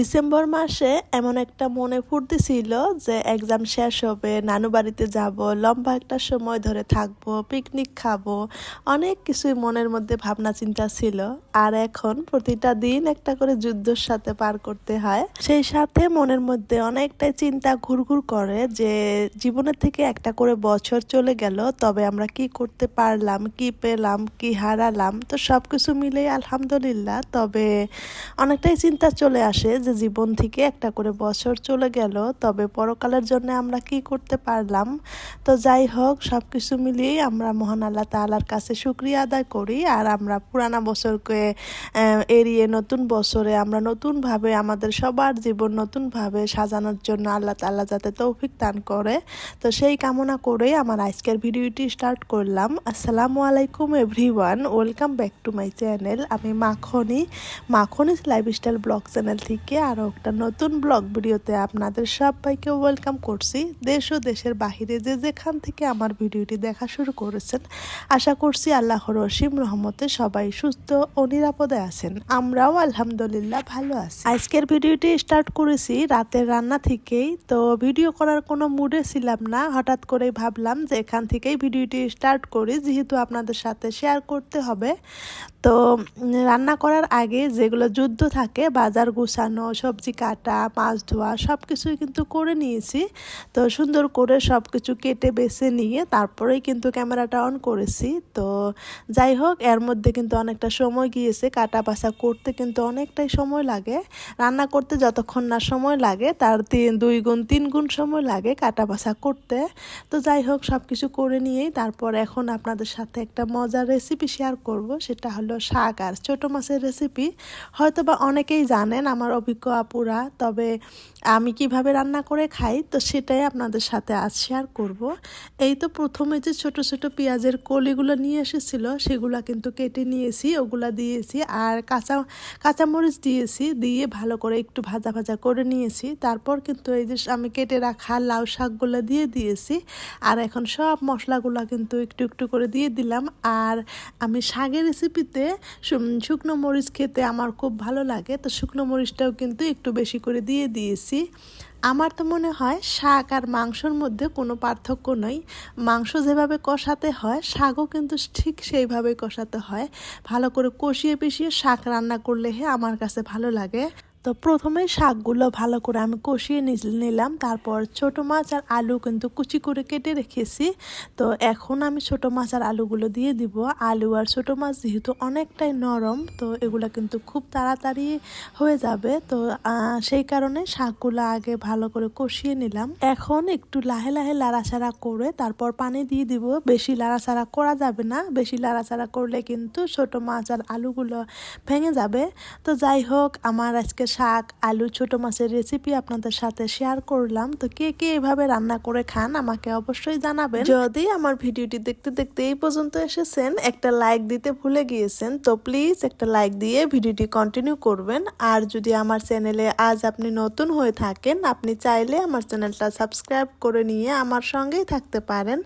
December মাসে এমন একটা মনে ফুর্তি ছিল যে এক্সাম শেষ হবে, নানু বাড়িতে যাব, লম্বা একটা সময় ধরে থাকব পিকনিক খাব, অনেক কিছুই মনের মধ্যে ভাবনা চিন্তা ছিল। আর এখন প্রতিটা দিন একটা করে যুদ্ধর সাথে পার করতে হয়। সেই সাথে মনের মধ্যে অনেকটাই চিন্তা ঘুরঘুর করে যে জীবনের থেকে একটা করে বছর চলে গেল, তবে আমরা কি করতে পারলাম, কি পেলাম, কি হারালাম, তো সব কিছু মিলেই আলহামদুলিল্লাহ। তবে অনেকটাই চিন্তা চলে আসে যে জীবন থেকে একটা করে বছর চলে গেল, তবে পরকালের জন্য আমরা কি করতে পারলাম? তো যাই হোক সব কিছু মিলিয়েই আমরা মহান আল্লাহ তাআলার কাছে শুক্রিয়া আদায় করি, আর আমরা পুরানা বছরকে এড়িয়ে নতুন বছরে আমরা নতুনভাবে আমাদের সবার জীবন নতুনভাবে সাজানোর জন্য আল্লাহ তাআলা যাতে তৌফিক দান করে। তো সেই কামনা করেই আমার আজকের ভিডিওটি স্টার্ট করলাম। আসসালামু আলাইকুম everyone, welcome back to my channel. আমি Makhni Makhni lifestyle vlog channel থেকে আরও একটা নতুন ব্লগ ভিডিওতে আপনাদের সবাইকে ওয়েলকাম করছি। দেশ ও দেশের বাহিরে যে যেখান থেকে আমার ভিডিওটি দেখা শুরু করেছেন, আশা করছি আল্লাহর রসিম রহমতে সবাই সুস্থ ও নিরাপদে আছেন। আমরাও আলহামদুলিল্লাহ ভালো আছি। আজকের ভিডিওটি স্টার্ট করেছি রাতের রান্না থেকেই, তো ভিডিও করার কোনো মুডে ছিলাম না। হঠাৎ করেই ভাবলাম যে এখান থেকেই ভিডিওটি স্টার্ট করি, যেহেতু আপনাদের সাথে শেয়ার করতে হবে। তো রান্না করার আগে যেগুলো যুদ্ধ থাকে, বাজার গুছানো সবজি কাটা, মাছ ধোয়া সব কিছুই কিন্তু করে নিয়েছি। তো সুন্দর করে সব কিছু কেটে, বেছে নিয়ে তারপরেই কিন্তু ক্যামেরাটা অন করেছি। তো যাই হোক, এর মধ্যে কিন্তু অনেকটা সময় গিয়েছে। কাটা বাছা করতে কিন্তু অনেকটাই সময় লাগে। রান্না করতে যতক্ষণ না সময় লাগে, তার তিন, দুই গুণ, তিন গুণ সময় লাগে কাটা বাছা করতে। তো যাই হোক সব কিছু করে নিয়েই তারপর এখন আপনাদের সাথে একটা মজার রেসিপি শেয়ার করব। সেটা হলো শাক আর ছোটো মাছের রেসিপি হয়তো বা অনেকেই জানেন, আমার অভিজ্ঞ আপুরা, তবে আমি কীভাবে রান্না করে খাই, তো সেটাই আপনাদের সাথে আজ শেয়ার করব। এই তো প্রথমে যে ছোট ছোট পেঁয়াজের কলিগুলো নিয়ে এসেছিল, সেগুলো কিন্তু কেটে নিয়েছি, ওগুলা দিয়েছি, আর কাঁচা, কাঁচামরিচ দিয়েছি, দিয়ে ভালো করে একটু ভাজা ভাজা করে নিয়েছি। তারপর কিন্তু এই যে আমি কেটে রাখা লাউ শাকগুলো দিয়ে দিয়েছি, আর এখন সব মশলাগুলো কিন্তু একটু একটু করে দিয়ে দিলাম। আর আমি শাকের রেসিপিতে শুকনো মরিচ খেতে আমার খুব ভালো লাগে, তো শুকনো মরিচটাও কিন্তু একটু বেশি করে দিয়ে দিয়েছি। আমার তো মনে হয় শাক আর মাংসর মধ্যে কোনো পার্থক্য নেই। মাংস যেভাবে কষাতে হয়, শাকও কিন্তু ঠিক সেইভাবে কষাতে হয়। ভালো করে কষিয়ে পিষিয়ে শাক রান্না করলে হে আমার কাছে ভালো লাগে। তো প্রথমে শাকগুলো ভালো করে আমি কষিয়ে নিলাম। তারপর ছোট মাছ আর আলু কিন্তু কুচি করে কেটে রেখেছি। তো এখন আমি ছোট মাছ আর আলুগুলো দিয়ে দিব। আলু আর ছোট মাছ যেহেতু অনেকটাই নরম, তো এগুলো কিন্তু খুব তাড়াতাড়ি হয়ে যাবে। তো সেই কারণে শাকগুলো আগে ভালো করে কষিয়ে নিলাম। এখন একটু লাহে লাহে লাড়াচাড়া করে তারপর পানি দিয়ে দিব। বেশি লাড়াচাড়া করা যাবে না। বেশি লাড়াচাড়া করলে কিন্তু ছোট মাছ আর আলুগুলো ভেঙে যাবে। তো যাই হোক, আমার আজকে শাক, আলু, ছোট মাছের রেসিপি আপনাদের সাথে শেয়ার করলাম। তো কে কে এভাবে রান্না করে খান আমাকে অবশ্যই জানাবেন। যদি আমার ভিডিওটি দেখতে দেখতে এই পর্যন্ত এসেছেন, একটা লাইক দিতে ভুলে গিয়েছেন, তো প্লিজ একটা লাইক দিয়ে ভিডিওটি কন্টিনিউ করবেন। আর যদি আমার চ্যানেলে আজ আপনি নতুন হয়ে থাকেন, আপনি চাইলে আমার চ্যানেলটা সাবস্ক্রাইব করে নিয়ে আমার সঙ্গেই থাকতে পারেন।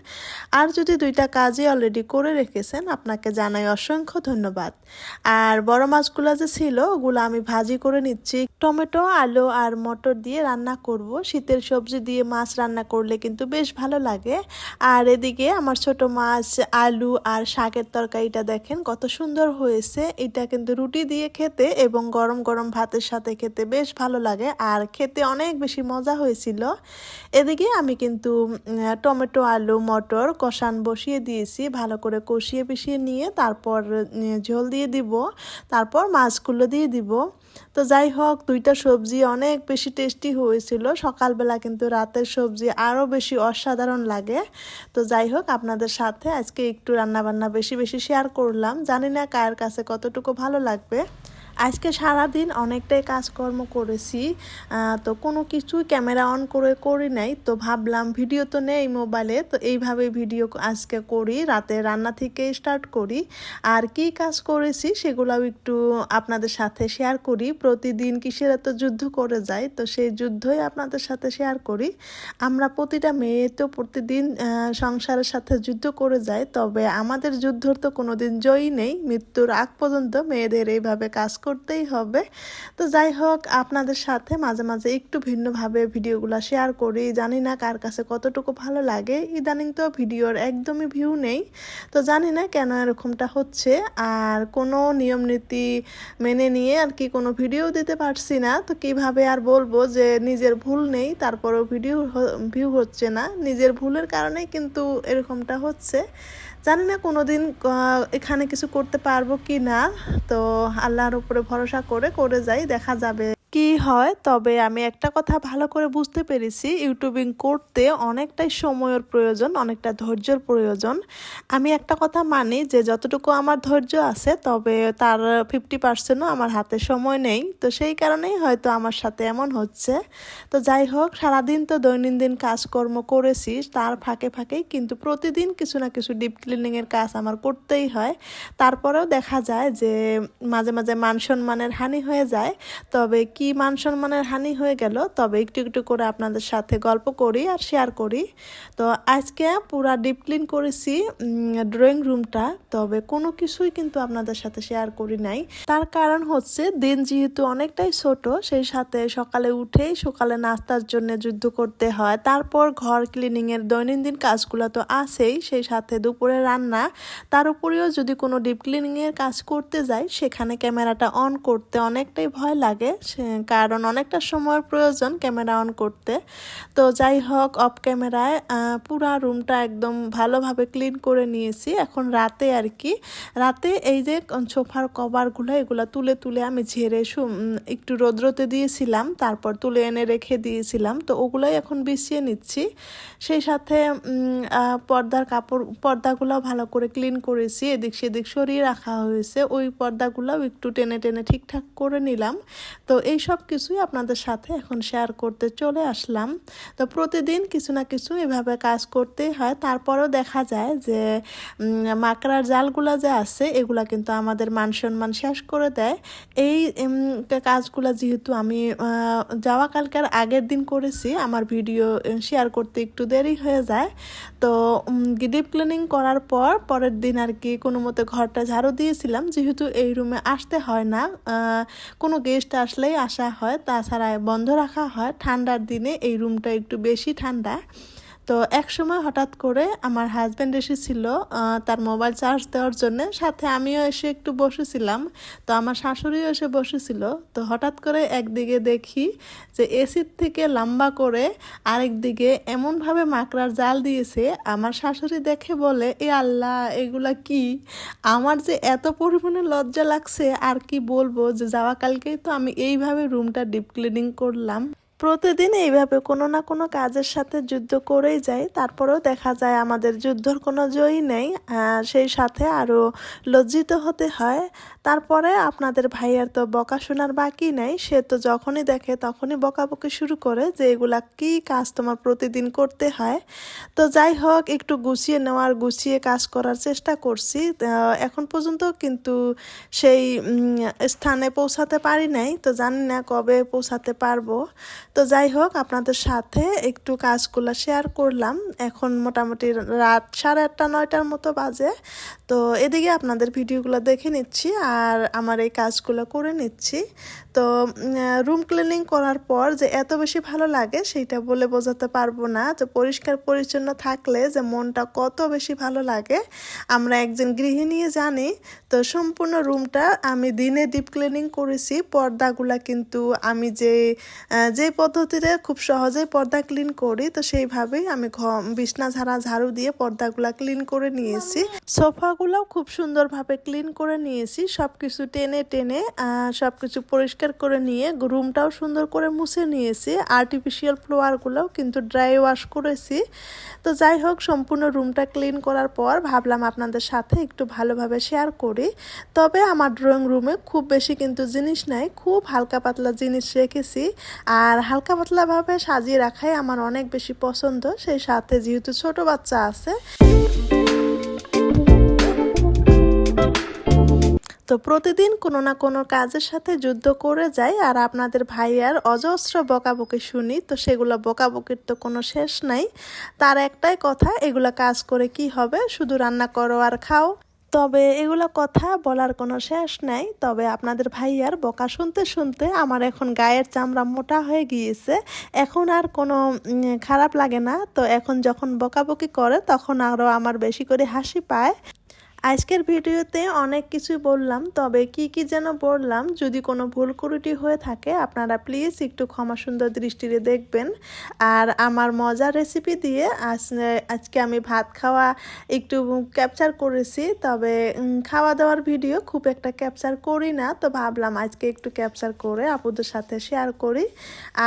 আর যদি দুইটা কাজই অলরেডি করে রেখেছেন, আপনাকে জানাই অসংখ্য ধন্যবাদ। আর বড় মাছগুলো যে ছিল, ওগুলো আমি ভাজি করে নিচ্ছি। টমেটো, আলু আর মটর দিয়ে রান্না করব। শীতের সবজি দিয়ে মাছ রান্না করলে কিন্তু বেশ ভালো লাগে। আর এদিকে আমার ছোট মাছ, আলু আর শাকের তরকারিটা দেখেন কত সুন্দর হয়েছে। এটা কিন্তু রুটি দিয়ে খেতে এবং গরম গরম ভাতের সাথে খেতে বেশ ভালো লাগে আর খেতে অনেক বেশি মজা হয়েছিল। এদিকে আমি কিন্তু টমেটো, আলু, মটর কষান বসিয়ে দিয়েছি। ভালো করে কষিয়ে পিষিয়ে নিয়ে তারপর ঝোল দিয়ে দিব। তারপর মাছগুলো দিয়ে দিব। তো যাই হোক দুইটা সবজি অনেক বেশি টেস্টি হয়েছিল। সকালবেলা কিন্তু রাতের সবজি আরও বেশি অসাধারণ লাগে। তো যাই হোক, আপনাদের সাথে আজকে একটু রান্নাবান্না বেশি বেশি শেয়ার করলাম। জানি না কার কাছে কতটুকু ভালো লাগবে। আজকে সারাদিন অনেকটাই কাজকর্ম করেছি তো কোনো কিছুই ক্যামেরা অন করে করি নাই, তো ভাবলাম ভিডিও তো নেই মোবাইলে, তো এইভাবে ভিডিও আজকে করি, রাতে রান্না থেকে স্টার্ট করি। আর কি কাজ করেছি সেগুলোও একটু আপনাদের সাথে শেয়ার করি, প্রতিদিন কিসের এত যুদ্ধ করে যায় তো সেই যুদ্ধই আপনাদের সাথে শেয়ার করি। আমরা প্রতিটা মেয়ে তো প্রতিদিন সংসারের সাথে যুদ্ধ করে যায় তবে আমাদের যুদ্ধর তো কোনোদিন জয়ী নেই, মৃত্যুর আগ পর্যন্ত মেয়েদের এইভাবে কাজ করতেই হবে। তো যাই হোক, আপনাদের সাথে মাঝে মাঝে একটু ভিন্নভাবে ভিডিওগুলো শেয়ার করি। জানি না কার কাছে কতটুকু ভালো লাগে। ইদানিং তো ভিডিওর একদমই ভিউ নেই। তো জানি না কেন এরকমটা হচ্ছে। আর কোনো নিয়ম নীতি মেনে নিয়ে আর কি কোনো ভিডিও দিতে পারছি না। তো কীভাবে আর বলব যে নিজের ভুল নেই, তারপরেও ভিডিও ভিউ হচ্ছে না। নিজের ভুলের কারণে কিন্তু এরকমটা হচ্ছে। জানি না কোনো দিন এখানে কিছু করতে পারব কি না তো আল্লাহর উপরে ভরসা করে করে যাই, দেখা যাবে। কি হয়? তবে আমি একটা কথা ভালো করে বুঝতে পেরেছি, ইউটিউবিং করতে অনেকটাই সময়ের প্রয়োজন, অনেকটা ধৈর্যর প্রয়োজন। আমি একটা কথা মানি যে, যতটুকু আমার ধৈর্য আছে, তবে তার ফিফটি পার্সেন্টও আমার হাতে সময় নেই। তো সেই কারণেই হয়তো আমার সাথে এমন হচ্ছে। তো যাই হোক, সারাদিন তো দৈনন্দিন কাজকর্ম করেছি, তার ফাঁকে ফাঁকেই কিন্তু প্রতিদিন কিছু না কিছু ডিপ ক্লিনিংয়ের কাজ আমার করতেই হয়। তারপরেও দেখা যায় যে, মাঝে মাঝে মান সম্মানের হানি হয়ে যায়। তবে কি কি মান সম্মানের হানি হয়ে গেল, তবে একটু একটু করে আপনাদের সাথে গল্প করি আর শেয়ার করি। তো আজকে পুরা ডিপ ক্লিন করেছি ড্রয়িং রুমটা তবে কোনো কিছুই কিন্তু আপনাদের সাথে শেয়ার করি নাই। তার কারণ হচ্ছে, দিন যেহেতু অনেকটাই ছোট, সেই সাথে সকালে উঠেই সকালে নাস্তার জন্য যুদ্ধ করতে হয়, তারপর ঘর ক্লিনিংয়ের দৈনন্দিন কাজগুলো তো আছেই, সেই সাথে দুপুরে রান্না। তার উপরেও যদি কোনো ডিপ ক্লিনিংয়ের কাজ করতে যাই, সেখানে ক্যামেরাটা অন করতে অনেকটাই ভয় লাগে কারণ অনেকটা সময়ের প্রয়োজন ক্যামেরা অন করতে। তো যাই হোক অফ ক্যামেরায় পুরা রুমটা একদম ভালোভাবে ক্লিন করে নিয়েছি। এখন রাতে আর কি, রাতে এই যে সোফার কভারগুলো, এগুলো তুলে তুলে আমি ঝেড়ে একটু রোদ্রতে দিয়েছিলাম, তারপর তুলে এনে রেখে দিয়েছিলাম। তো ওগুলোই এখন বিছিয়ে নিচ্ছি। সেই সাথে পর্দার কাপড় পর্দাগুলো ভালো করে ক্লিন করেছি। এদিক সেদিক সরিয়ে রাখা হয়েছে। ওই পর্দাগুলোও একটু টেনে টেনে ঠিকঠাক করে নিলাম। তো এই সব কিছুই আপনাদের সাথে এখন শেয়ার করতে চলে আসলাম। তো প্রতিদিন কিছু না কিছু এভাবে কাজ করতেই হয়। তারপরেও দেখা যায় যে মাকড়ার জালগুলো যে আছে, এগুলা কিন্তু আমাদের মান সম্মান শেষ করে দেয়। এই কাজগুলো যেহেতু আমি যাওয়া কালকার আগের দিন করেছি, আমার ভিডিও শেয়ার করতে একটু দেরি হয়ে যায়। তো ডিপ ক্লিনিং করার পর পরের দিন আর কি কোনো মতে ঘরটা ঝাড়ু দিয়েছিলাম। যেহেতু এই রুমে আসতে হয় না কোনো গেস্ট আসলেই আসা হয়। তাছাড়া বন্ধ রাখা হয়। ঠান্ডার দিনে এই রুমটা একটু বেশি ঠান্ডা। তো এক সময় হঠাৎ করে আমার হাজব্যান্ড এসেছিল তার মোবাইল চার্জ দেওয়ার জন্য। সাথে আমিও এসে একটু বসেছিলাম, তো আমার শাশুড়িও এসে বসেছিল। তো হঠাৎ করে একদিকে দেখি যে এসির থেকে লম্বা করে আরেক দিকে এমনভাবে মাকড়ার জাল দিয়েছে, আমার শাশুড়ি দেখে বলে, এ আল্লাহ, এগুলা কি? আমার যে এত পরিমাণে লজ্জা লাগছে, আর কি বলব যে যাওয়া কালকেই তো আমি এইভাবে রুমটা ডিপ ক্লিনিং করলাম। প্রতিদিন এইভাবে কোনো না কোনো কাজের সাথে যুদ্ধ করেই যায়। তারপরেও দেখা যায় আমাদের যুদ্ধর কোনো জয়ী নেই। সেই সাথে আরও লজ্জিত হতে হয়। তারপরে আপনাদের ভাইয়ার তো বকা শোনার বাকি নেই, সে তো যখনই দেখে তখনই বকাবকি শুরু করে যে এগুলা কি কাজ তোমার প্রতিদিন করতে হয়। তো যাই হোক, একটু গুছিয়ে নেওয়ার, গুছিয়ে কাজ করার চেষ্টা করছি। এখন পর্যন্ত কিন্তু সেই স্থানে পৌঁছাতে পারি নাই, তো জানি না কবে পৌঁছাতে পারব। তো যাই হোক, আপনাদের সাথে একটু কাজগুলো শেয়ার করলাম। এখন মোটামুটি রাত সাড়ে আটটা, নয়টার মতো বাজে। তো এদিকে আপনাদের ভিডিওগুলো দেখে নিচ্ছি, আর আমার এই কাজগুলো করে নিচ্ছি। তো রুম ক্লিনিং করার পর যে এত বেশি ভালো লাগে সেইটা বলে বোঝাতে পারব না। যে পরিষ্কার পরিচ্ছন্ন থাকলে যে মনটা কত বেশি ভালো লাগে, আমরা একজন গৃহিণী জানি। তো সম্পূর্ণ রুমটা আমি দিনে ডিপ ক্লিনিং করেছি। পর্দাগুলা কিন্তু আমি যে যে পদ্ধতিতে খুব সহজেই পর্দা ক্লিন করি, তো সেইভাবেই আমি বিছনা ঝাড়া, ঝাড়ু দিয়ে পর্দাগুলা ক্লিন করে নিয়েছি। সোফাগুলোও খুব সুন্দরভাবে ক্লিন করে নিয়েছি। সব কিছু টেনে টেনে সব কিছু পরিষ্কার করে নিয়ে রুমটাও সুন্দর করে মুছে নিয়েছি। আর্টিফিশিয়াল ফ্লোয়ারগুলোও কিন্তু ড্রাই ওয়াশ করেছি। তো যাই হোক, সম্পূর্ণ রুমটা ক্লিন করার পর ভাবলাম আপনাদের সাথে একটু ভালোভাবে শেয়ার করি। তবে আমার ড্রয়িং রুমে খুব বেশি কিন্তু জিনিস নাই, খুব হালকা পাতলা জিনিস রেখেছি। আর হালকা পাতলাভাবে সাজিয়ে রাখাই আমার অনেক বেশি পছন্দ, সেই সাথে যেহেতু ছোট বাচ্চা আছে। তো প্রতিদিন কোনো না কোনো কাজের সাথে যুদ্ধ করে যাই, আর আপনাদের ভাইয়ার অজস্র বকাবকি শুনি, তো সেগুলো বকাবকির তো কোনো শেষ নাই। তার একটাই কথা, এগুলো কাজ করে কি হবে? শুধু রান্না করো আর খাও। তবে এগুলো কথা বলার কোনো শেষ নাই। তবে আপনাদের ভাইয়ার বকা শুনতে শুনতে আমার এখন গায়ের চামড়া মোটা হয়ে গিয়েছে। এখন আর কোনো খারাপ লাগে না। তো এখন যখন বকাবকি করে, তখন আরও আমার বেশি করে হাসি পায়। আজকের ভিডিওতে অনেক কিছু বললাম, তবে কি কি যেন বললাম, যদি কোনো ভুল ত্রুটি হয়ে থাকে, আপনারা প্লিজ একটু ক্ষমা সুন্দর দৃষ্টিতে দেখবেন। আর আমার মজার রেসিপি দিয়ে আজ, আজকে আমি ভাত খাওয়া একটু ক্যাপচার করেছি, তবে খাওয়া দাওয়ার ভিডিও খুব একটা ক্যাপচার করি না, তো ভাবলাম আজকে একটু ক্যাপচার করে আপুদের সাথে শেয়ার করি।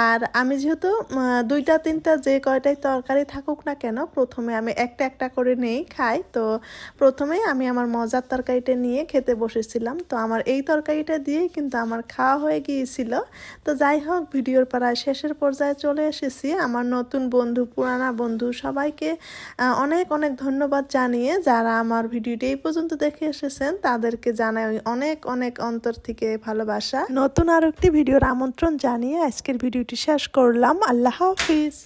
আর আমি যেহেতু দুইটা, তিনটা যে কয়টাই তরকারি থাকুক না কেন, প্রথমে আমি একটা একটা করে নেই খাই, তো প্রথমে আমি আমার মজার তরকারিটা নিয়ে খেতে বসেছিলাম। তো আমার এই তরকারিটা দিয়েই কিন্তু আমার খাওয়া হয়ে গিয়েছিল। তো যাই হোক, ভিডিওর প্রায় শেষের পর্যায়ে চলে এসেছি। আমার নতুন বন্ধু, পুরানা বন্ধু সবাইকে অনেক অনেক ধন্যবাদ জানিয়ে যারা আমার ভিডিওটি এই পর্যন্ত দেখে এসেছেন, তাদেরকে জানাই অনেক অনেক অন্তর থেকে ভালোবাসা। নতুন আর একটি ভিডিওর আমন্ত্রণ জানিয়ে আজকের ভিডিওটি শেষ করলাম। আল্লাহ হাফিজ।